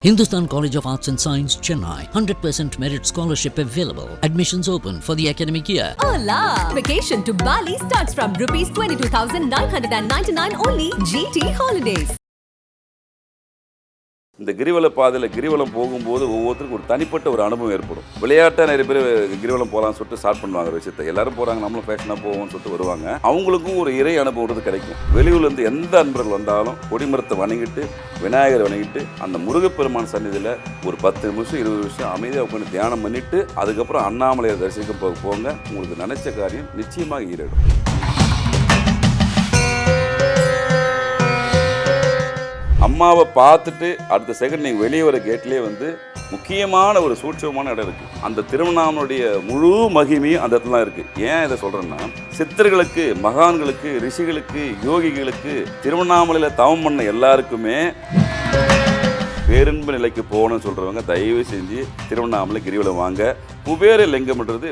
Hindustan College of Arts and Science, Chennai. 100% merit scholarship available. Admissions open for the academic year. Hola! Vacation to Bali starts from rupees 22,999 only. GT Holidays. இந்த கிரிவல பாதையில் கிரிவலம் போகும்போது ஒவ்வொருத்தருக்கும் ஒரு தனிப்பட்ட ஒரு அனுபவம் ஏற்படும். விளையாட்டாக நிறைய பேர் கிரிவலம் போகலாம்னு சொல்லிட்டு ஸ்டார்ட் பண்ணுவாங்க ஒரு விஷயத்தை எல்லாரும் போகிறாங்க நம்மளும் ஃபேஷனாக போவோம்னு சொல்லிட்டு வருவாங்க. அவங்களுக்கும் ஒரு இறை அனுபவம் கிடைக்கும். வெளியூர்லேருந்து எந்த அன்பர்கள் வந்தாலும் கொடிமரத்தை வணங்கிட்டு விநாயகரை வணங்கிட்டு அந்த முருகப்பெருமான் சந்நிதியில் ஒரு பத்து நிமிஷம் இருபது நிமிஷம் அமைதியாக உட்காந்து தியானம் பண்ணிட்டு அதுக்கப்புறம் அண்ணாமலையை தரிசிக்க போக போங்க. உங்களுக்கு நினச்ச காரியம் நிச்சயமாக ஈரடும் அம்மாவை பார்த்துட்டு அடுத்த செகண்ட் நீங்கள் வெளியே வர கேட்லேயே வந்து முக்கியமான ஒரு சூட்சமான இடம் இருக்குது அந்த திருவண்ணாமலுடைய முழு மகிமையும் அந்த இடத்துல இருக்குது ஏன் இதை சொல்கிறேன்னா சித்தர்களுக்கு மகான்களுக்கு ரிஷிகளுக்கு யோகிகளுக்கு திருவண்ணாமலையில் தவம் பண்ண எல்லாருக்குமே பேரின்ப நிலைக்கு போகணும்னு சொல்கிறவங்க தயவு செஞ்சு திருவண்ணாமலை கிரிவலம் வாங்க. குபேர லிங்கம்ன்றது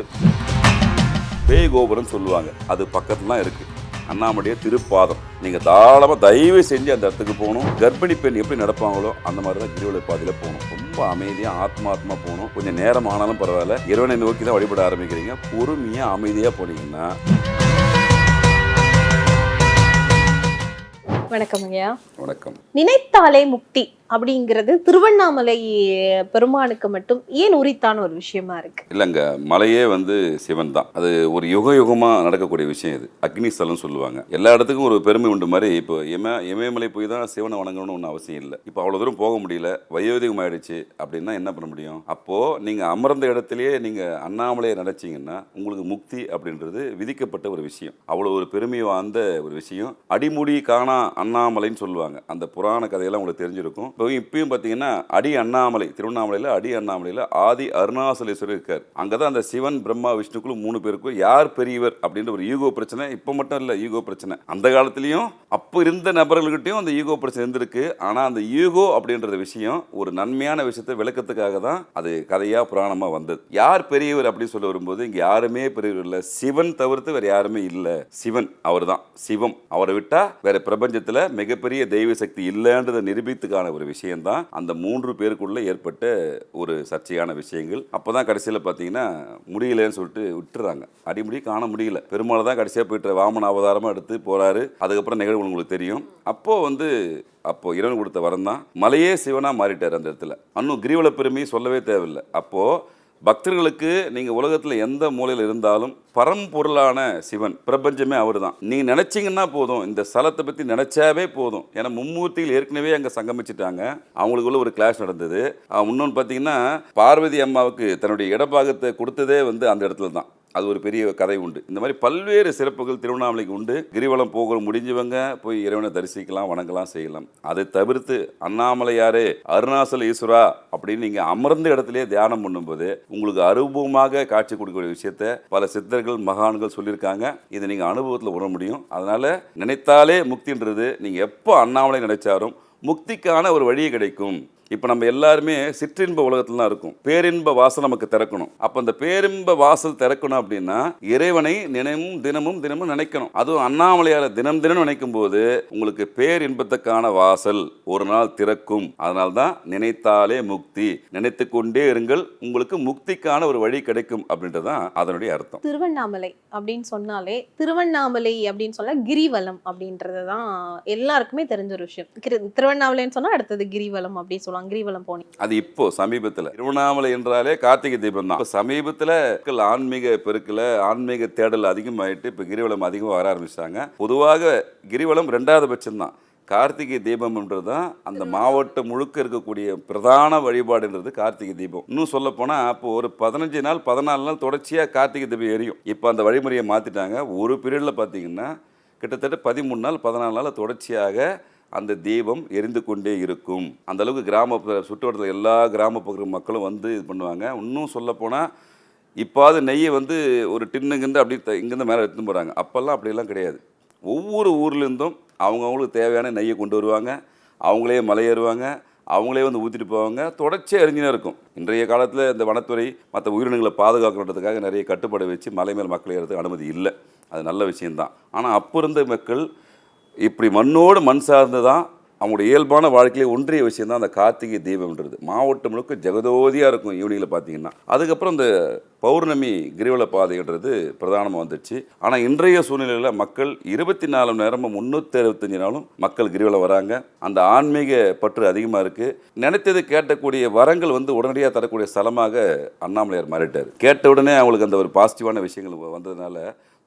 பேய் கோபுரம் சொல்லுவாங்க. அது பக்கத்துலாம் இருக்குது அண்ணாமலைய திருப்பாதம். நீங்கள் தாராளமாக தயவு செஞ்சு அந்த இடத்துக்கு போகணும். கர்ப்பிணி பெண் எப்படி நடப்பாங்களோ அந்த மாதிரி தான் கிரிவல பாதையில் போகணும். ரொம்ப அமைதியாக ஆத்மாத்மா போகணும். கொஞ்சம் நேரம் ஆனாலும் பரவாயில்ல. இறைவனை நோக்கி தான் வழிபட ஆரம்பிக்கிறீங்க. பொறுமையாக அமைதியாக போனீங்கன்னா. வணக்கம் ஐயா. வணக்கம். நினைத்தாலே முக்தி. அப்படிங்கிறது திருவண்ணாமலை பெருமானுக்கு மட்டும் ஏன் உரித்தான ஒரு விஷயமா இருக்கு? இல்லைங்க மலையே வந்து சிவன் தான். அது ஒரு யுக யுகமாக நடக்கக்கூடிய விஷயம் இது. அக்னி ஸ்தலம் சொல்லுவாங்க. எல்லா இடத்துக்கும் ஒரு பெருமை உண்டு மாதிரி இப்போ இம இமயமலை போய் தான் சிவனை வணங்கணும்னு ஒன்றும் அவசியம் இல்லை. இப்போ அவ்வளோ தூரம் போக முடியல வயோதிகம் ஆயிடுச்சு அப்படின்னா என்ன பண்ண முடியும்? அப்போது நீங்கள் அமர்ந்த இடத்துலயே நீங்கள் அண்ணாமலையை நினச்சிங்கன்னா உங்களுக்கு முக்தி அப்படின்றது விதிக்கப்பட்ட ஒரு விஷயம். அவ்வளோ ஒரு பெருமை வாய்ந்த ஒரு விஷயம். அடிமுடி காணா அண்ணாமலைன்னு சொல்லுவாங்க. அந்த புராண கதையெல்லாம் உங்களுக்கு தெரிஞ்சிருக்கும். இப்போ இப்பயும் பார்த்தீங்கன்னா அடி அண்ணாமலை திருவண்ணாமலையில் அடி அண்ணாமலையில் ஆதி அருணாசலேஸ்வரர் இருக்கார். அங்கே தான் அந்த சிவன் பிரம்மா விஷ்ணுக்குழு மூணு பேருக்கும் யார் பெரியவர் அப்படின்ற ஒரு ஈகோ பிரச்சனை இப்போ மட்டும் இல்லை ஈகோ பிரச்சனை. அந்த காலத்துலேயும் அப்போ இருந்த நபர்கள்கிட்டையும் அந்த ஈகோ பிரச்சனை இருந்திருக்கு. ஆனால் அந்த ஈகோ அப்படின்றது விஷயம் ஒரு நன்மையான விஷயத்தை விளக்கத்துக்காக தான் அது கதையாக புராணமாக வந்தது. யார் பெரியவர் அப்படின்னு சொல்ல வரும்போது இங்கே யாருமே பெரியவர் இல்லை. சிவன் தவிர்த்து வேறு யாருமே இல்லை. சிவன் அவர் தான் சிவம். அவரை விட்டால் வேறு பிரபஞ்சத்தில் மிகப்பெரிய தெய்வ சக்தி இல்லைன்றதை நிரூபித்துக்கான ஒரு விஷயம்தான். அந்த மூன்று பேருக்குள்ள ஏற்பட்ட ஒரு சர்ச்சையான விஷயங்கள். அப்போதான் கடைசியில் பார்த்தீங்கன்னா முடியலன்னு சொல்லிட்டு விட்டுறாங்க. அடிமுடி காண முடியல. பெருமாள் தான் கடைசியாக போயிட்டு வாமன அவதாரமாக எடுத்து போகிறாரு அதுக்கப்புறம் நிகழ்வு உங்களுக்கு தெரியும். அப்போது வந்து அப்போ இறைவன் கொடுத்த வரம் தான் மலையே சிவனாக மாறிட்டார் அந்த இடத்துல. இன்னும் கிரிவல பெருமையும் சொல்லவே தேவையில்லை. அப்போது பக்தர்களுக்கு நீங்கள் உலகத்தில் எந்த மூலையில் இருந்தாலும் பரம்பொருளான சிவன் பிரபஞ்சமே அவர் தான் நீங்கள் நினச்சிங்கன்னா போதும். இந்த ஸ்தலத்தை பற்றி நினச்சாவே போதும். ஏன்னா மும்மூர்த்திகள் ஏற்கனவே அங்கே சங்கமிச்சிட்டாங்க. அவங்களுக்குள்ள ஒரு கிளாஷ் நடந்தது. இன்னொன்று பார்த்தீங்கன்னா பார்வதி அம்மாவுக்கு தன்னுடைய இடப்பாகத்தை கொடுத்ததே வந்து அந்த இடத்துல தான் அது ஒரு பெரிய கதை உண்டு. இந்த மாதிரி பல்வேறு சிறப்புகள் திருவண்ணாமலைக்கு உண்டு. கிரிவலம் போக முடிஞ்சவங்க போய் இறைவனை தரிசிக்கலாம் வணங்கலாம் செய்யலாம். அதை தவிர்த்து அண்ணாமலையாரு அருணாசல ஈஸ்வரா அப்படின்னு நீங்கள் அமர்ந்த இடத்துலேயே தியானம் பண்ணும்போது உங்களுக்கு அனுபவமாக காட்சி கொடுக்கக்கூடிய விஷயத்த பல சித்தர்கள் மகான்கள் சொல்லியிருக்காங்க. இதை நீங்கள் அனுபவத்தில் உணர முடியும். அதனால் நினைத்தாலே முக்தின்றது. நீங்கள் எப்போ அண்ணாமலை நினைச்சாலும் முக்திக்கான ஒரு வழியே கிடைக்கும். இப்போ நம்ம எல்லாருமே சிற்றின்ப உலகத்தில் தான் இருக்கும். பேரின்ப வாசல் நமக்கு திறக்கணும். அப்போ அந்த பேரின்ப வாசல் திறக்கணும் அப்படின்னா இறைவனை நினைவும் தினமும் தினமும் நினைக்கணும். அதுவும் அண்ணாமலையார் தினம் தினம் நினைக்கும் போது உங்களுக்கு பேரின்பத்துக்கான வாசல் ஒரு நாள் திறக்கும். அதனால தான் நினைத்தாலே முக்தி. நினைத்து கொண்டே இருங்கள் உங்களுக்கு முக்திக்கான ஒரு வழி கிடைக்கும் அப்படின்றது தான் அதனுடைய அர்த்தம். திருவண்ணாமலை அப்படின்னு சொன்னாலே திருவண்ணாமலை அப்படின்னு சொன்னா கிரிவலம் அப்படின்றது தான் எல்லாருக்குமே தெரிஞ்ச ஒரு விஷயம். திருவண்ணாமலைன்னு சொன்னா அடுத்தது கிரிவலம் அப்படின்னு சொல்லுவாங்க. கிரிவலம் போனீங்க. அது இப்போ சமீபத்தில். திருவண்ணாமலை என்றாலே கார்த்திகை தீபம் தான். இப்போ சமீபத்தில் ஆன்மீக பெருக்கில் ஆன்மீக தேடல் அதிகமாயிட்டு இப்போ கிரிவலம் அதிகமாக வர ஆரம்பிச்சிட்டாங்க. பொதுவாக கிரிவலம் ரெண்டாவது பட்சம் தான் கார்த்திகை தீபம்ன்றது தான் அந்த மாவட்டம் முழுக்க இருக்கக்கூடிய பிரதான வழிபாடுன்றது கார்த்திகை தீபம். இன்னும் சொல்ல போனால் அப்போ ஒரு பதினஞ்சு நாள் பதினாலு நாள் தொடர்ச்சியாக கார்த்திகை தீபம் எரியும். இப்போ அந்த வழிமுறையை மாற்றிட்டாங்க ஒரு பீரியடில் பார்த்தீங்கன்னா கிட்டத்தட்ட பதிமூணு நாள் பதினாலு நாள் தொடர்ச்சியாக அந்த தீபம் எரிந்து கொண்டே இருக்கும். அந்த அளவுக்கு கிராம சுற்றுவட்டத்தில் எல்லா கிராமப்புற மக்களும் வந்து இது பண்ணுவாங்க. இன்னும் சொல்லப்போனால் இப்போது நெய்யை வந்து ஒரு டின்னுங்கிருந்து அப்படி இங்கேருந்து மேலே எடுத்துன்னு போகிறாங்க அப்போல்லாம் அப்படிலாம் கிடையாது. ஒவ்வொரு ஊர்லேருந்தும் அவங்கவுங்களுக்கு தேவையான நெய்யை கொண்டு வருவாங்க. அவங்களே மலையேறுவாங்க அவங்களே வந்து ஊற்றிட்டு போவாங்க. தொடர்ச்சியாக எரிஞ்சுனே இருக்கும். இன்றைய காலத்தில் இந்த வனத்துறை மற்ற உயிரினங்களை பாதுகாக்கணுன்றதுக்காக நிறைய கட்டுப்பாடு வச்சு மலை மேல் மக்கள் ஏறதுக்கு அனுமதி இல்லை. அது நல்ல விஷயந்தான் ஆனால் அப்போ இருந்த மக்கள் இப்படி மண்ணோடு மண் சார்ந்து தான் அவங்களுடைய இயல்பான வாழ்க்கையிலே ஒன்றிய விஷயம் தான் அந்த கார்த்திகை தீபம்ன்றது மாவட்டம் முழுக்க ஜெகதோதியாக இருக்கும் ஈவினிங்கில் பார்த்தீங்கன்னா. அதுக்கப்புறம் இந்த பௌர்ணமி கிரிவல பாதைன்றது பிரதானமாக வந்துச்சு ஆனால் இன்றைய சூழ்நிலையில் மக்கள் இருபத்தி நாலு மணி நேரமும் முந்நூற்றி அறுபத்தஞ்சு நாளும் மக்கள் கிரிவலம் வராங்க. அந்த ஆன்மீக பற்று அதிகமாக இருக்குது நினைத்தது கேட்டக்கூடிய வரங்கள் வந்து உடனடியாக தரக்கூடிய ஸ்தலமாக அண்ணாமலையார் மாறிட்டார். கேட்ட உடனே அவங்களுக்கு அந்த ஒரு பாசிட்டிவான விஷயங்கள் வந்ததுனால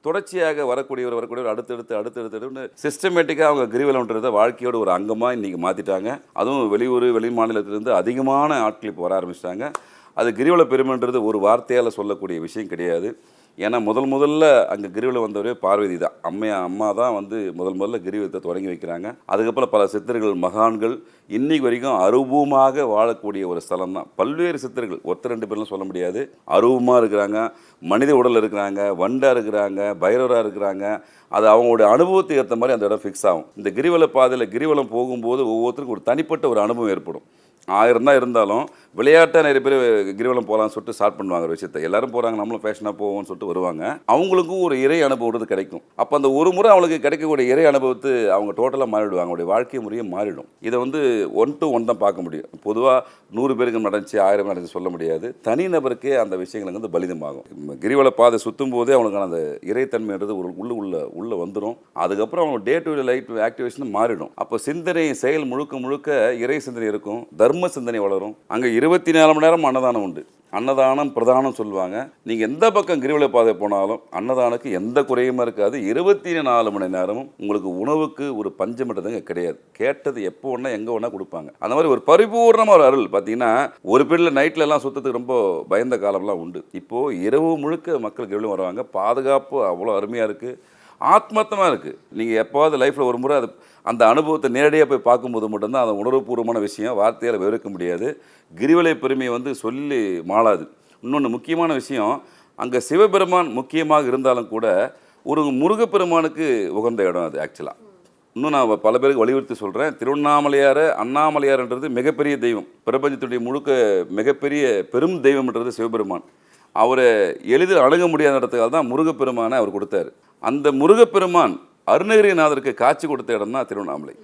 தொடர்ச்சியாக வரக்கூடியவர் வரக்கூடியவர் அடுத்தடுத்து அடுத்தடுத்து சிஸ்டமேட்டிக்காக அவங்க கிரிவலம்ன்றதை வாழ்க்கையோட ஒரு அங்கமாக இன்றைக்கி மாற்றிட்டாங்க அதுவும் வெளியூர் வெளி மாநிலத்திலேருந்து அதிகமான ஆட்கள் இப்போ வர ஆரம்பிச்சிட்டாங்க. அது கிரிவல பெருமைன்றது ஒரு வார்த்தையால் சொல்லக்கூடிய விஷயம் கிடையாது. ஏன்னா முதல் முதல்ல அங்கே கிரிவலம் வந்தவரே பார்வதி தான். அம்மையா அம்மா தான் வந்து முதல் முதல்ல கிரிவலத்தை தொடங்கி வைக்கிறாங்க. அதுக்கப்புறம் பல சித்தர்கள் மகான்கள் இன்னைக்கு வரைக்கும் அருவமாக வாழக்கூடிய ஒரு ஸ்தலம் தான். பல்வேறு சித்தர்கள் ஒருத்தர் ரெண்டு பேர்லாம் சொல்ல முடியாது. அருவமாக இருக்கிறாங்க மனித உடல் இருக்கிறாங்க வண்டாக இருக்கிறாங்க பைரவராக இருக்கிறாங்க. அது அவங்களுடைய அனுபவத்துக்கு ஏற்ற மாதிரி அந்த இடம் ஃபிக்ஸ் ஆகும். இந்த கிரிவல பாதையில் கிரிவலம் போகும்போது ஒவ்வொருத்தருக்கும் ஒரு தனிப்பட்ட ஒரு அனுபவம் ஏற்படும். ஆயிரம் தான் இருந்தாலும் விளையாட்டாக நிறைய பேர் கிரிவலம் போகலான்னு சொல்லிட்டு ஸ்டார்ட் பண்ணுவாங்க ஒரு விஷயத்தை. எல்லாரும் போகிறாங்க நம்மளும் ஃபேஷனாக போவோம்னு சொல்லிட்டு வருவாங்க. அவங்களுக்கும் ஒரு இறை அனுபவம் கிடைக்கும். அப்போ அந்த ஒரு முறை அவங்களுக்கு கிடைக்கக்கூடிய இறை அனுபவத்தை அவங்க டோட்டலாக மாறிடுவாங்க. அவங்களுடைய வாழ்க்கை முறையே மாறிடும். இதை வந்து ஒன் டு ஒன் தான் பார்க்க முடியும். பொதுவாக நூறு பேருக்கு நடந்துச்சு ஆயிரம் நடந்துச்சு சொல்ல முடியாது. தனிநபருக்கே அந்த விஷயங்கள் வந்து பலிதமாகும். கிரிவல பாதை சுற்றும் போதே அவங்களுக்கான அந்த இறைத்தன்மைன்றது ஒரு உள்ள உள்ள உள்ளே வந்துடும் அதுக்கப்புறம் அவங்க day to day life activation மாறிடும். அப்போ சிந்தனை செயல் முழுக்க முழுக்க இறை சிந்தனை இருக்கும். தர்ம சிந்தனை வளரும். அங்கே இருபத்தி நாலு மணி நேரம் அன்னதானம் உண்டு. அன்னதானம் பிரதானம் சொல்லுவாங்க. நீங்கள் எந்த பக்கம் கிரிவல பாதை போனாலும் அன்னதானுக்கு எந்த குறையுமா இருக்காது. இருபத்தி நாலு மணி நேரமும் உங்களுக்கு உணவுக்கு ஒரு பஞ்சமிட்டதுங்க கிடையாது. கேட்டது எப்போ ஒன்றா எங்கே ஒன்றா கொடுப்பாங்க. அந்த மாதிரி ஒரு பரிபூர்ணமாக ஒரு அருள். பார்த்தீங்கன்னா ஒரு பேரில் நைட்டில் எல்லாம் சுத்தத்துக்கு ரொம்ப பயந்த காலம்லாம் உண்டு. இப்போது இரவு முழுக்க மக்கள் கிரிவலம் வருவாங்க. பாதுகாப்பு அவ்வளோ அருமையாக இருக்குது ஆத்மார்த்தமாக இருக்குது நீங்கள் எப்போவாது லைஃப்பில் ஒரு முறை அது அந்த அனுபவத்தை நேரடியாக போய் பார்க்கும்போது மட்டும்தான் அந்த உணர்வுபூர்வமான விஷயம். வார்த்தையால் விவரிக்க முடியாது. கிரிவலை பெருமையை வந்து சொல்லி மாளாது. இன்னொன்று முக்கியமான விஷயம் அங்கே சிவபெருமான் முக்கியமாக இருந்தாலும் கூட ஒரு முருகப்பெருமானுக்கு உகந்த இடம் அது ஆக்சுவலாக இன்னும் நான் பல பேருக்கு வலியுறுத்தி சொல்கிறேன் திருவண்ணாமலையார் அண்ணாமலையார்ன்றது மிகப்பெரிய தெய்வம். பிரபஞ்சத்துடைய முழுக்க மிகப்பெரிய பெரும் தெய்வம்ன்றது சிவபெருமான். அவரை எளிதில் அணுக முடியாத இடத்துக்காக தான் முருகப்பெருமானை அவர் கொடுத்தாரு. அந்த முருகப்பெருமான் அருணகிரிநாதருக்கு காட்சி கொடுத்த இடம் தான் திருவண்ணாமலை.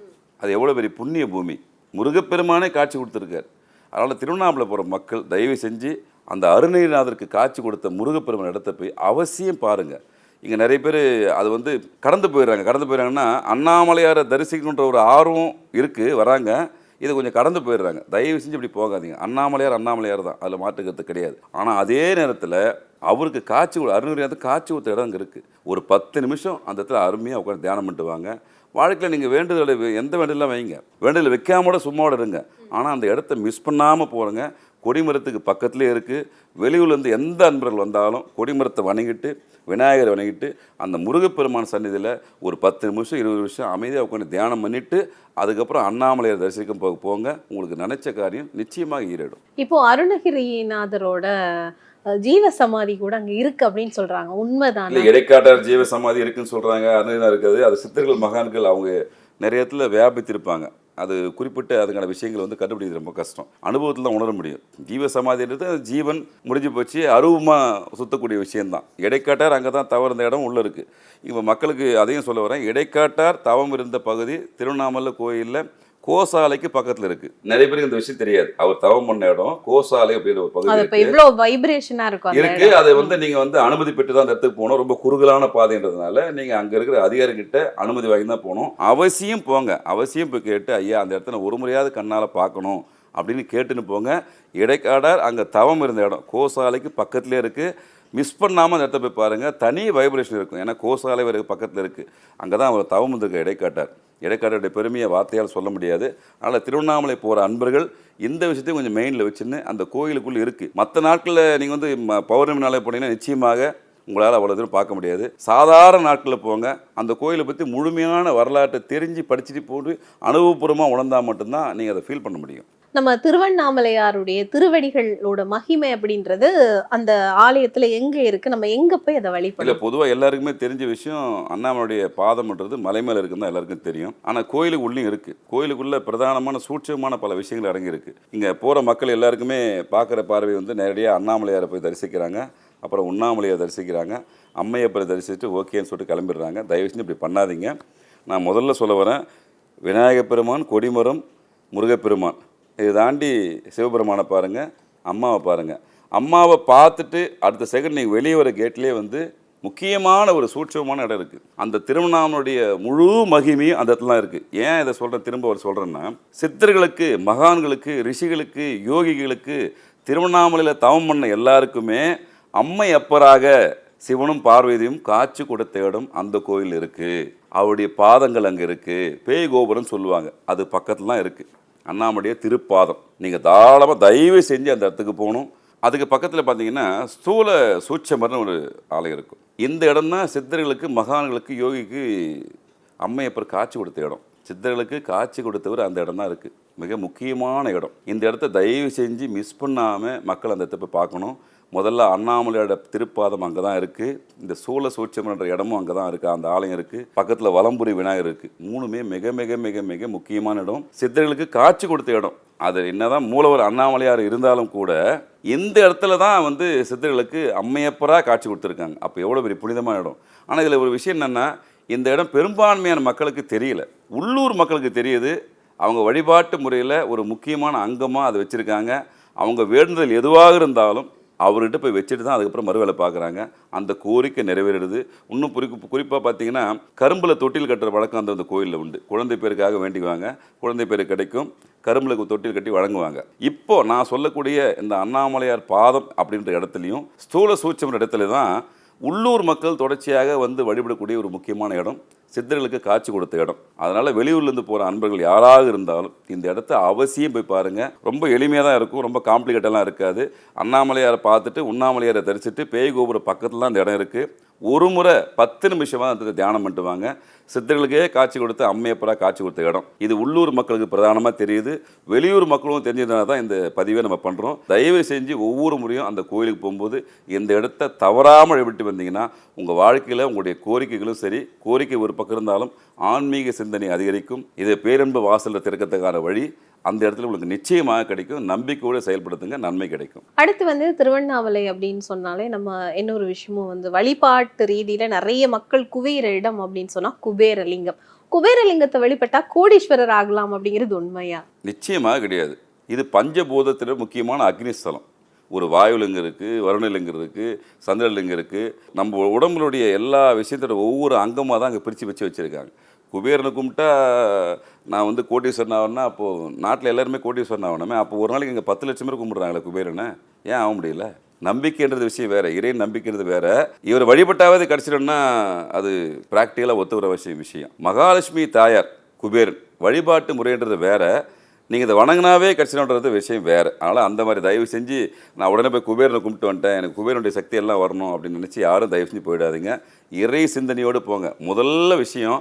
அது எவ்வளோ பெரிய புண்ணிய பூமி. முருகப்பெருமானே காட்சி கொடுத்துருக்கார். அதனால் திருவண்ணாமலை போகிற மக்கள் தயவு செஞ்சு அந்த அருணகிரிநாதருக்கு காட்சி கொடுத்த முருகப்பெருமான் இடத்த போய் அவசியம் பாருங்கள் இங்கே நிறைய பேர் அது வந்து கடந்து போயிடுறாங்க. கடந்து போயிடுறாங்கன்னா அண்ணாமலையாரை தரிசிக்கணுன்ற ஒரு ஆர்வம் இருக்குது வராங்க. இதை கொஞ்சம் கடந்து போயிடுறாங்க. தயவு செஞ்சு இப்படி போகாதீங்க. அண்ணாமலையார் அண்ணாமலையார் தான். அதில் மாற்றுக்கிறது கிடையாது. ஆனால் அதே நேரத்தில் அவருக்கு காட்சி கொடு- காட்சி ஊற்ற இடம் அங்கே இருக்குது ஒரு பத்து நிமிஷம் அந்த இடத்துல அருமையாக உட்காந்து தியானம் பண்ணிட்டு வாங்க. வாழ்க்கையில் நீங்கள் வேண்டுதலை எந்த வேண்டுதலாம் வைங்க. வேண்டுதல் வைக்காமோட சும்மாவோட இருங்க. ஆனால் அந்த இடத்த மிஸ் பண்ணாமல் போகிறங்க கொடிமரத்துக்கு பக்கத்துலேயே இருக்குது வெளியூர்லேருந்து எந்த அன்பர்கள் வந்தாலும் கொடிமரத்தை வணங்கிட்டு விநாயகரை வணங்கிட்டு அந்த முருகப்பெருமான் சந்நிதியில் ஒரு பத்து நிமிஷம் இருபது நிமிஷம் அமைதியாக உட்காந்து தியானம் பண்ணிவிட்டு அதுக்கப்புறம் அண்ணாமலையார் தரிசிக்கும் போக போங்க. உங்களுக்கு நினச்ச காரியம் நிச்சயமாக ஈரேடும் இப்போ அருணகிரிநாதரோட ஜீவ சமாதி கூட அங்க இருக்கு அப்படின்னு சொல்றாங்க. உண்மைதானா? இல்லை இடைக்காட்டார் ஜீவ சமாதி இருக்குன்னு சொல்கிறாங்க அருணகிரிநாதர் இருக்குது. அது சித்தர்கள் மகான்கள் அவங்க நிறைய இடத்துல வியாபித்திருப்பாங்க. அது குறிப்பிட்ட அதுக்கான விஷயங்கள் வந்து கண்டுபிடிக்கிறது ரொம்ப கஷ்டம். அனுபவத்தில் தான் உணர முடியும். ஜீவ சமாதின்றது ஜீவன் முடிஞ்சு போச்சு அருவமாக சுத்தக்கூடிய விஷயம்தான். இடைக்காட்டார் அங்கே தான் தவறுந்த இடம் உள்ளே இருக்குது இப்போ மக்களுக்கு அதையும் சொல்ல வரேன். இடைக்காட்டார் தவம் இருந்த பகுதி திருவண்ணாமலை கோயிலில் கோசாலைக்கு பக்கத்தில் இருக்குது நிறைய பேருக்கு இந்த விஷயம் தெரியாது. அவர் தவம் பண்ண இடம் கோசாலை அப்படின்ற ஒரு பகுதி இருக்கு. இவ்வளவு வைப்ரேஷனா இருக்கும் இருக்கு. அதை வந்து நீங்க வந்து அனுமதி பெற்று தான் அந்த இடத்துக்கு போகணும். ரொம்ப குறுகலான பாதைன்றதுனால நீங்க அங்க இருக்கிற அதிகாரிகிட்ட அனுமதி வாங்கி தான் போகணும். அவசியம் போங்க. அவசியம் போய் கேட்டு ஐயா அந்த இடத்துல ஒரு முறையாவது கண்ணால பார்க்கணும். அப்படின்னு கேட்டுன்னு போங்க. இடைக்காடார் அங்க தவம் இருந்த இடம். கோசாலைக்கு பக்கத்துலேயே இருக்கு. மிஸ் பண்ணாமல் அந்த இடத்த போய் பாருங்க. தனி வைப்ரேஷன் இருக்கும். ஏன்னா கோசாலை வரை பக்கத்தில் இருக்கு. அங்கே தான் அவர் தவம் இருந்திருக்க இடைக்காட்டார். இடைக்காரருடைய பெருமையை வார்த்தையால் சொல்ல முடியாது. அதனால் திருவண்ணாமலை போகிற அன்பர்கள் இந்த விஷயத்தையும் கொஞ்சம் மெயினில் வச்சுன்னு அந்த கோயிலுக்குள்ளே இருக்குது மற்ற நாட்களில் நீங்கள் வந்து ம- பௌர்ணமி நாளே போனீங்கன்னா நிச்சயமாக உங்களால் அவ்வளோ தூரம் பார்க்க முடியாது. சாதாரண நாட்களில் போங்க. அந்த கோயிலை பற்றி முழுமையான வரலாற்றை தெரிஞ்சு படிச்சுட்டு போட்டு அனுபவபூர்வமாக உணர்ந்தால் மட்டும்தான் நீங்கள் அதை ஃபீல் பண்ண முடியும். நம்ம திருவண்ணாமலையாருடைய திருவடிகளோட மகிமை அப்படின்றது அந்த ஆலயத்துல எங்க இருக்கு? நம்ம எங்க போய் அதை இல்லை வழிபடலாம் பொதுவாக எல்லாருக்குமே தெரிஞ்ச விஷயம் அண்ணாமலையுடைய பாதம்ன்றது மலை மேலே இருக்குன்னு தான் எல்லாருக்கும் தெரியும். ஆனால் கோயிலுக்கு உள்ளேயும் இருக்குது கோயிலுக்குள்ளே பிரதானமான சூட்சமான பல விஷயங்கள் அடங்கியிருக்கு. இங்கே போகிற மக்கள் எல்லாருக்குமே பார்க்குற பார்வை வந்து நேரடியாக அண்ணாமலையாரை போய் தரிசிக்கிறாங்க. அப்புறம் உண்ணாமலையை தரிசிக்கிறாங்க. அம்மையப்பரை தரிசிச்சுட்டு ஓகேன்னு சொல்லிட்டு கிளம்பிடுறாங்க. தயவு செஞ்சு இப்படி பண்ணாதீங்க. நான் முதல்ல சொல்ல வரேன் விநாயகப் பெருமான் கொடிமரம் முருகப்பெருமான் இதை தாண்டி சிவபெருமானை பாருங்கள் அம்மாவை பாருங்கள் அம்மாவை பார்த்துட்டு அடுத்த செகண்ட் நீங்கள் வெளியே வர கேட்லேயே வந்து முக்கியமான ஒரு சூட்சமான இடம் இருக்குது அந்த திருவண்ணாமலுடைய முழு மகிமையும் அந்த இடத்துலாம் இருக்குது ஏன் இதை சொல்கிறேன் திரும்ப ஒரு சொல்கிறேன்னா சித்தர்களுக்கு மகான்களுக்கு ரிஷிகளுக்கு யோகிகளுக்கு திருவண்ணாமலையில் தவம் பண்ண எல்லாருக்குமே அம்மை அப்பராக சிவனும் பார்வதியும் காட்சி கொடுத்த இடம் அந்த கோயில் இருக்குது அவருடைய பாதங்கள் அங்கே இருக்குது பேய் கோபுரம் சொல்லுவாங்க. அது பக்கத்துலாம் இருக்குது அண்ணாமலைய திருப்பாதம். நீங்கள் தாராளமாக தயவு செஞ்சு அந்த இடத்துக்கு போகணும். அதுக்கு பக்கத்தில் பார்த்தீங்கன்னா ஸ்தூல சூட்சமர்னு ஒரு ஆலயம் இருக்கும். இந்த இடம் தான் சித்தர்களுக்கு மகான்களுக்கு யோகிக்கு அம்மையப்பர் காட்சி கொடுத்த இடம். சித்தர்களுக்கு காட்சி கொடுத்தவர் அந்த இடம் தான் இருக்குது மிக முக்கியமான இடம். இந்த இடத்த தயவு செஞ்சு மிஸ் பண்ணாமல் மக்கள் அந்த இடத்த போய் பார்க்கணும். முதல்ல அண்ணாமலையோட திருப்பாதம் அங்கே தான் இருக்குது இந்த சூழ சூட்சமன்ற இடமும் அங்கே தான் இருக்குது அந்த ஆலயம் இருக்குது பக்கத்தில் வலம்புரி விநாயகர் இருக்குது மூணுமே மிக மிக மிக மிக முக்கியமான இடம். சித்தர்களுக்கு காட்சி கொடுத்த இடம். அது என்னதான் மூலவர் அண்ணாமலையார் இருந்தாலும் கூட இந்த இடத்துல தான் வந்து சித்தர்களுக்கு அம்மையப்பராக காட்சி கொடுத்துருக்காங்க. அப்போ எவ்வளோ பெரிய புனிதமான இடம். ஆனால் இதில் ஒரு விஷயம் என்னென்னா இந்த இடம் பெரும்பான்மையான மக்களுக்கு தெரியல. உள்ளூர் மக்களுக்கு தெரியுது. அவங்க வழிபாட்டு முறையில் ஒரு முக்கியமான அங்கமாக அதை வச்சுருக்காங்க. அவங்க வேண்டுதல் எதுவாக இருந்தாலும் அவர்கிட்ட போய் வச்சுட்டு தான் அதுக்கப்புறம் மறுவேலை பார்க்குறாங்க. அந்த கோரிக்கை நிறைவேறுது. இன்னும் குறிப்பு குறிப்பாக பார்த்தீங்கன்னா கரும்பில் தொட்டில் கட்டுற வழக்கம் அந்த அந்த கோயிலில் உண்டு. குழந்தை பேருக்காக வேண்டிக்குவாங்க. குழந்தை பேர் கிடைக்கும். கரும்பில் தொட்டில் கட்டி வழங்குவாங்க. இப்போ நான் சொல்லக்கூடிய இந்த அண்ணாமலையார் பாதம் அப்படின்ற இடத்துலையும் ஸ்தூல சூட்சம் இடத்துல தான் உள்ளூர் மக்கள் தொடர்ச்சியாக வந்து வழிபடக்கூடிய ஒரு முக்கியமான இடம். சித்தர்களுக்கு காட்சி கொடுத்த இடம். அதனால் வெளியூர்லேருந்து போகிற அன்பர்கள் யாராக இருந்தாலும் இந்த இடத்த அவசியம் போய் பாருங்கள் ரொம்ப எளிமையாக தான் இருக்கும். ரொம்ப காம்ப்ளிகேட்டெல்லாம் இருக்காது. அண்ணாமலையாரை பார்த்துட்டு உண்ணாமலையாரை தரிசிட்டு பேய் கோபுர பக்கத்தில் தான் அந்த இடம் இருக்குது ஒரு முறை பத்து நிமிஷமாக அந்த தியானம் பண்ணுவாங்க சித்தர்களுக்கே காட்சி கொடுத்து அம்மையப்பராக காட்சி கொடுத்த இடம். இது உள்ளூர் மக்களுக்கு பிரதானமாக தெரியுது. வெளியூர் மக்களும் தெரிஞ்சதுனால தான் இந்த பதிவை நம்ம பண்ணுறோம் தயவு செஞ்சு ஒவ்வொரு முறையும் அந்த கோயிலுக்கு போகும்போது இந்த இடத்த தவறாமல் விட்டு வந்தீங்கன்னா உங்கள் வாழ்க்கையில் உங்களுடைய கோரிக்கைகளும் சரி கோரிக்கை ஒரு பக்கம் இருந்தாலும் ஆன்மீக சிந்தனை அதிகரிக்கும். இது பேரன்பு வாசலில் திறக்கத்துக்கான வழி. அந்த இடத்துல உங்களுக்கு நிச்சயமாக கிடைக்கும். நம்பிக்கையோடு செயல்படுத்துங்க நன்மை கிடைக்கும். அடுத்து வந்து திருவண்ணாமலை அப்படின்னு சொன்னாலே நம்ம இன்னொரு விஷயமும் வந்து வழிபாட்டு ரீதியில நிறைய மக்கள் குவியிற இடம் அப்படின்னு சொன்னா குபேரலிங்கம். குபேரலிங்கத்தை வழிபட்டா கோடீஸ்வரர் ஆகலாம் அப்படிங்கிறது உண்மையா? நிச்சயமாக கிடையாது. இது பஞ்சபூதத்தில் முக்கியமான அக்னிஸ்தலம். ஒரு வாயுலிங்கம் இருக்குது வருணலிங்கம் இருக்குது சந்திரலிங்கம் இருக்குது நம்ம உடம்புடைய எல்லா விஷயத்தோட ஒவ்வொரு அங்கமாக தான் அங்கே பிரித்து வச்சு வச்சுருக்காங்க. குபேரனை கும்பிட்டா நான் வந்து கோட்டீஸ்வரன் ஆகணும்னா அப்போது நாட்டில் எல்லாருமே கோட்டீஸ்வரன் ஆகணுமே. அப்போ ஒரு நாளைக்கு இங்கே பத்து லட்சம் பேர் கும்பிட்றாங்களே குபேரனை. ஏன் ஆக முடியல? நம்பிக்கைன்றது விஷயம் வேறு இறை நம்பிக்கைன்றது வேறு. இவர் வழிபட்டாவது கிடச்சிடும்னா அது ப்ராக்டிக்கலாக ஒத்து வர விஷயம் விஷயம். மகாலட்சுமி தாயார் குபேரன் வழிபாட்டு முறைன்றது வேறு. நீங்கள் இதை வணங்கினாவே கிடச்சிடும்ன்றது விஷயம் வேறு. அதனால் அந்த மாதிரி தயவு செஞ்சு நான் உடனே போய் குபேரனை கும்பிட்டு வந்துட்டேன். எனக்கு குபேரனுடைய சக்தி எல்லாம் வரணும் அப்படின்னு நினச்சி யாரும் தயவு செஞ்சு போயிடாதீங்க. இறை சிந்தனையோடு போங்க. முதல்ல விஷயம்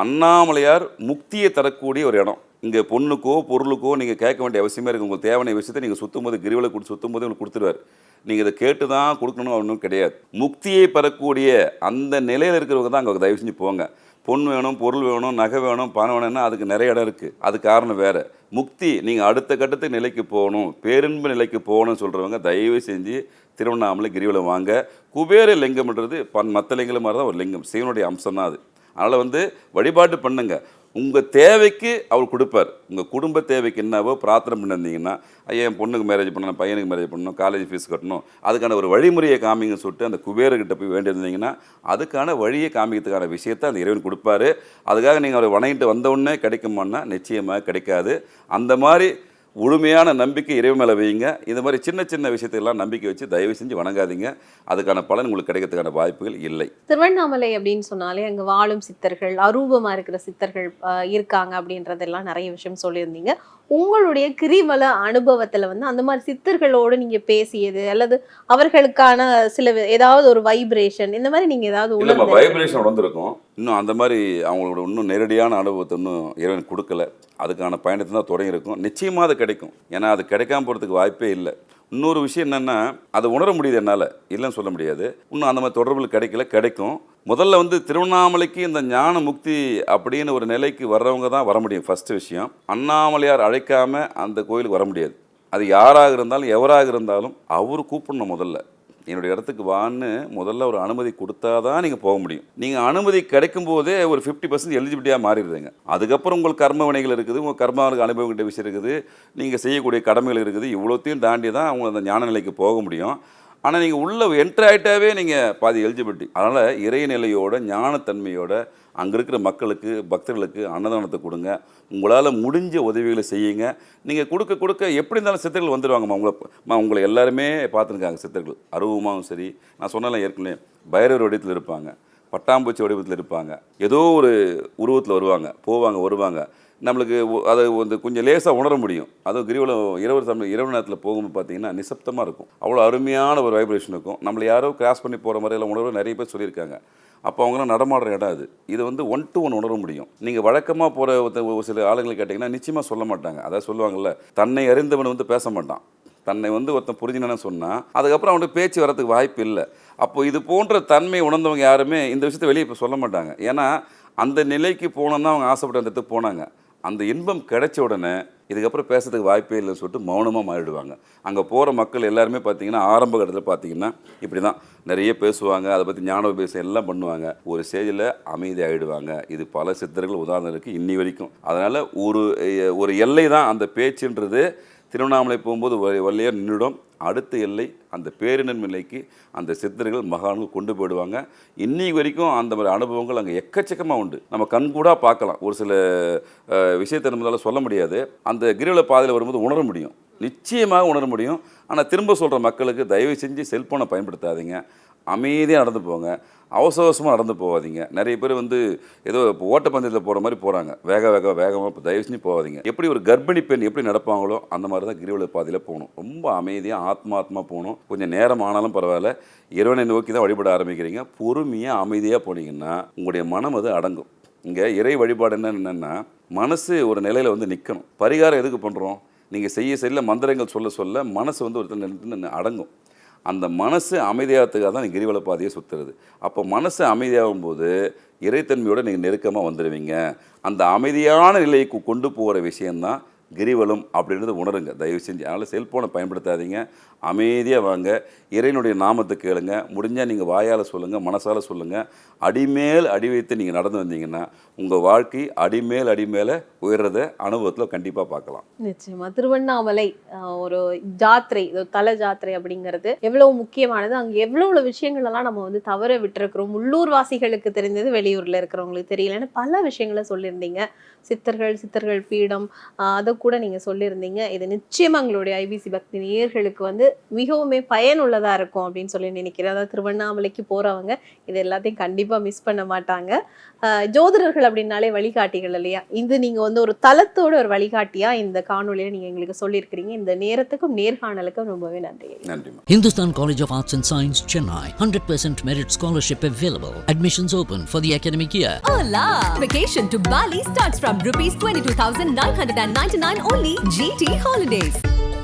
அண்ணாமலையார் முக்தியை தரக்கூடிய ஒரு இடம். இங்கே பொண்ணுக்கோ பொருளுக்கோ நீங்கள் கேட்க வேண்டிய அவசியமே இருக்குது உங்களுக்கு தேவையான விஷயத்தை நீங்கள் சுற்றும் போது கிரிவலை கொடுத்து சுற்றும் போது உங்களுக்கு கொடுத்துருவார். நீங்கள் இதை கேட்டு தான் கொடுக்கணும் ஒன்றும் கிடையாது. முக்தியை பெறக்கூடிய அந்த நிலையில் இருக்கிறவங்க தான் அங்கே தயவு செஞ்சு போங்க. பொன் வேணும் பொருள் வேணும் நகை வேணும் பணம் வேணும்னா அதுக்கு நிறைய இடம் இருக்குது அது காரணம் வேறு. முக்தி நீங்கள் அடுத்த கட்டத்து நிலைக்கு போகணும் பேரின்ப நிலைக்கு போகணும்னு சொல்கிறவங்க தயவு செஞ்சு திருவண்ணாமலை கிரிவலம் வாங்க. குபேர லிங்கம்ன்றது பன் மற்ற லிங்கம் மாதிரி தான் ஒரு லிங்கம். சிவனுடைய அம்சம் தான் அது. அதனால் வந்து வழிபாட்டு பண்ணுங்க. உங்கள் தேவைக்கு அவர் கொடுப்பார். உங்கள் குடும்ப தேவைக்கு என்னவோ பிரார்த்தனை பண்ணியிருந்தீங்கன்னா ஐயா என் பொண்ணுக்கு மேரேஜ் பண்ணணும் பையனுக்கு மேரேஜ் பண்ணணும் காலேஜ் ஃபீஸ் கட்டணும் அதுக்கான ஒரு வழிமுறையை காமிங்கன்னு சொல்லிட்டு அந்த குபேரர்கிட்ட போய் வேண்டியிருந்தீங்கன்னா அதுக்கான வழியை காமிக்கிறதுக்கான விஷயத்தை அந்த இறைவன் கொடுப்பாரு. அதுக்காக நீங்கள் அவரை வணங்கிட்டு வந்தவுடனே கிடைக்குமான்னா நிச்சயமாக கிடைக்காது. அந்த மாதிரி முழுமையான நம்பிக்கை இறைவன் மேலே வைங்க இந்த மாதிரி சின்ன சின்ன விஷயத்தையெல்லாம் நம்பிக்கை வச்சு தயவு செஞ்சு வணங்காதீங்க. அதுக்கான பலன் உங்களுக்கு கிடைக்கிறதுக்கான வாய்ப்புகள் இல்லை. திருவண்ணாமலை அப்படின்னு சொன்னாலே அங்க வாழும் சித்தர்கள் அரூபமா இருக்கிற சித்தர்கள் இருக்காங்க அப்படின்றதெல்லாம் நிறைய விஷயம் சொல்லியிருந்தீங்க. உங்களுடைய கிரிவல அனுபவத்துல வந்து அந்த மாதிரி சித்தர்களோடு நீங்க பேசியது அல்லது அவர்களுக்கான சில ஏதாவது ஒரு வைப்ரேஷன் இந்த மாதிரி நீங்க ஏதாவது வைப்ரேஷன் உணர்ந்துருக்கும். இன்னும் அந்த மாதிரி அவங்களோட இன்னும் நேரடியான அனுபவத்தை இன்னும் இறைவன் கொடுக்கல. அதுக்கான பயணத்தை தான் தொடங்கியிருக்கும் நிச்சயமாக அது கிடைக்கும். ஏன்னா அது கிடைக்காம போகிறதுக்கு வாய்ப்பே இல்லை. இன்னொரு விஷயம் என்னென்னா அதை உணர முடியுது என்னால். இல்லைன்னு சொல்ல முடியாது. இன்னும் அந்த மாதிரி தொடர்பில் கிடைக்கல கிடைக்கும். முதல்ல வந்து திருவண்ணாமலைக்கு இந்த ஞான முக்தி அப்படின்னு ஒரு நிலைக்கு வர்றவங்க தான் வர முடியும். ஃபஸ்ட்டு விஷயம். அண்ணாமலையார் அழைக்காமல் அந்த கோயிலுக்கு வர முடியாது. அது யாராக இருந்தாலும் எவராக இருந்தாலும் அவர் கூப்பிடணும் முதல்ல. என்னுடைய இடத்துக்கு வான்னு முதல்ல ஒரு அனுமதி கொடுத்தா தான் நீங்கள் போக முடியும். நீங்கள் அனுமதி கிடைக்கும் போதே ஒரு ஃபிஃப்டி பர்சன்ட் எலிஜிபிலிட்டியாக மாறிடுதுங்க. அதுக்கப்புறம் உங்களுக்கு கர்ம வினைகள் இருக்குது உங்கள் கர்மாவுக்கு அனுபவங்கிட்ட விஷயம் இருக்குது நீங்கள் செய்யக்கூடிய கடமைகள் இருக்குது இவ்வளோத்தையும் தாண்டி தான் அவங்க அந்த ஞான நிலைக்கு போக முடியும். ஆனால் நீங்கள் உள்ளே என்ட்ரு ஆகிட்டாவே நீங்கள் பாதி எலிஜிபிலிட்டி அதனால் இறைநிலையோட ஞானத்தன்மையோட அங்கே இருக்கிற மக்களுக்கு பக்தர்களுக்கு அன்னதானத்தை கொடுங்க. உங்களால் முடிஞ்ச உதவிகளை செய்யுங்க. நீங்கள் கொடுக்க கொடுக்க எப்படி இருந்தாலும் சித்தர்கள் வந்துடுவாங்கம்மா உங்களை உங்களை எல்லாருமே பார்த்துருக்காங்க சித்தர்கள். அருவமாகவும் சரி. நான் சொன்னலாம் ஏற்கனவே பைரவர் வடிவத்தில் இருப்பாங்க. பட்டாம்பூச்சி வடிவத்தில் இருப்பாங்க. ஏதோ ஒரு உருவத்தில் வருவாங்க. போவாங்க வருவாங்க. நம்மளுக்கு அதை வந்து கொஞ்சம் லேசாக உணர முடியும். அதுவும் கிரிவலம் இரவு சமயம் இரவு நேரத்தில் போகும்போது பார்த்தீங்கன்னா நிசப்தமாக இருக்கும். அவ்வளோ அருமையான ஒரு வைப்ரேஷன் இருக்கும். நம்மளை யாரோ கிராஸ் பண்ணி போகிற மாதிரியெல்லாம் உணர்வு நிறைய பேர் சொல்லியிருக்காங்க. அப்போ அவங்களாம் நடமாடுற இடம் அது. இது வந்து ஒன் டு ஒன் உணர முடியும். நீங்கள் வழக்கமாக போகிற ஒரு சில ஆளுங்களை கேட்டிங்கன்னா நிச்சயமாக சொல்ல மாட்டாங்க. அதான் சொல்லுவாங்கல்ல தன்னை அறிந்தவன் வந்து பேச மாட்டான். தன்னை வந்து ஒருத்தன் புரிஞ்சினு சொன்னால் அதுக்கப்புறம் அவனுக்கு பேச்சு வரத்துக்கு வாய்ப்பு இல்லை. அப்போ இது போன்ற தன்மை உணர்ந்தவங்க யாருமே இந்த விஷயத்தை வெளியே இப்போ சொல்ல மாட்டாங்க. ஏன்னா அந்த நிலைக்கு போனோம்னா அவங்க ஆசைப்பட்ட அந்த இடத்துக்கு போனாங்க. அந்த இன்பம் கிடைச்ச உடனே இதுக்கப்புறம் பேசுறதுக்கு வாய்ப்பே இல்லைன்னு சொல்லிட்டு மௌனமாக மாறிடுவாங்க. அங்கே போகிற மக்கள் எல்லாருமே பார்த்தீங்கன்னா ஆரம்ப கட்டத்தில் பார்த்தீங்கன்னா இப்படி தான் நிறைய பேசுவாங்க அதை பற்றி ஞான பேச எல்லாம் பண்ணுவாங்க. ஒரு ஸ்டேஜில் அமைதி ஆகிடுவாங்க இது பல சித்தர்கள் உதாரணம் இருக்குது இன்னி வரைக்கும். அதனால் ஒரு ஒரு எல்லை தான் அந்த பேச்சுன்றது. திருவண்ணாமலை போகும்போது வள்ளியாக நின்றுடும். அடுத்த எல்லை அந்த பேரினன் நிலைக்கு அந்த சித்தர்கள் மகான்கள் கொண்டு போயிடுவாங்க. இன்னைக்கு வரைக்கும் அந்த மாதிரி அனுபவங்கள் அங்கே எக்கச்சக்கமாக உண்டு. நம்ம கண்கூடாக பார்க்கலாம். ஒரு சில விஷயத்தை நம்மளால சொல்ல முடியாது. அந்த கிரிவல பாதையில் வரும்போது உணர முடியும். நிச்சயமாக உணர முடியும். ஆனால் திரும்ப சொல்கிற மக்களுக்கு தயவு செஞ்சு செல்ஃபோனை பயன்படுத்தாதீங்க. அமைதியாக நடந்து போங்க. அவசர அவசரமாக நடந்து போகாதீங்க. நிறைய பேர் வந்து ஏதோ இப்போ ஓட்டப்பந்தயத்தில் போகிற மாதிரி போகிறாங்க வேக வேக வேகமாக தயவு செஞ்சு போகாதீங்க. எப்படி ஒரு கர்ப்பிணி பெண் எப்படி நடப்பாங்களோ அந்த மாதிரி தான் கிரிவல பாதையில் போகணும். ரொம்ப அமைதியாக ஆத்மாத்மா போகணும். கொஞ்சம் நேரம் ஆனாலும் பரவாயில்ல. இறைவனை நோக்கி தான் வழிபட ஆரம்பிக்கிறீங்க. பொறுமையாக அமைதியாக போனீங்கன்னா உங்களுடைய மனம் அது அடங்கும். இங்கே இறை வழிபாடு என்ன என்னென்னா மனசு ஒரு நிலையில் வந்து நிற்கணும் பரிகாரம் எதுக்கு பண்ணுறோம் நீங்கள் செய்ய செய்யல மந்திரங்கள் சொல்ல சொல்ல மனசு வந்து ஒருத்தர் நின்று அடங்கும். அந்த மனசு அமைதியாகிறதுக்காக தான் நீங்கள் கிரிவல பாதையை சுற்றுறது அப்போ மனசு அமைதியாகும் போது இறைத்தன்மையோடு நீங்கள் நெருக்கமாக வந்துடுவீங்க அந்த அமைதியான நிலைக்கு கொண்டு போகிற விஷயந்தான் கிரிவலம் அப்படின்றது உணருங்க. தயவு செஞ்சு அதனால் செல்ஃபோனை பயன்படுத்தாதீங்க. அமைதியாக வாங்க. இறைனுடைய நாமத்தை கேளுங்க. முடிஞ்சால் நீங்கள் வாயால் சொல்லுங்கள் மனசால் சொல்லுங்கள் அடிமேல் அடி வைத்து நீங்கள் நடந்து வந்தீங்கன்னா உங்கள் வாழ்க்கை அடிமேல் அடிமேல உயர்றத அனுபவத்தில் கண்டிப்பாக பார்க்கலாம். நிச்சயமாக திருவண்ணாமலை ஒரு ஜாத்திரை தலை ஜாத்திரை அப்படிங்கிறது எவ்வளோ முக்கியமானது. அங்கே எவ்வளோ விஷயங்கள் எல்லாம் நம்ம வந்து தவற விட்டுருக்குறோம். உள்ளூர் வாசிகளுக்கு தெரிஞ்சது வெளியூரில் இருக்கிறவங்களுக்கு தெரியலன்னு பல விஷயங்களை சொல்லியிருந்தீங்க. சித்தர்கள் சித்தர்கள் பீடம் அதை கூட நீங்க சொல்லியிருந்தீங்க இது நிச்சயமா எங்களுடைய ஐபிசி பக்தி நேயர்களுக்கு வந்து மிகவுமே பயனுள்ளதா இருக்கும் அப்படின்னு சொல்லி நினைக்கிறேன் அதாவது திருவண்ணாமலைக்கு போறவங்க இது எல்லாத்தையும் கண்டிப்பா மிஸ் பண்ண மாட்டாங்க ஜோதிடர்கள் அப்படின்னாலே வழிகாட்டிகள் இல்லையா இது நீங்க வந்து ஒரு தலத்தோட ஒரு வழிகாட்டியா இந்த காணொளியில நீங்க எங்களுக்கு சொல்லியிருக்கிறீங்க இந்த நேரத்துக்கும் நேர்காணலுக்கும் ரொம்பவே நன்றி நன்றிம்மா Hindustan College of Arts and Science, Chennai. 100% merit scholarship available. Admissions open for the academic year. Hola! Vacation to Bali starts from rupees 22,999 only GT Holidays.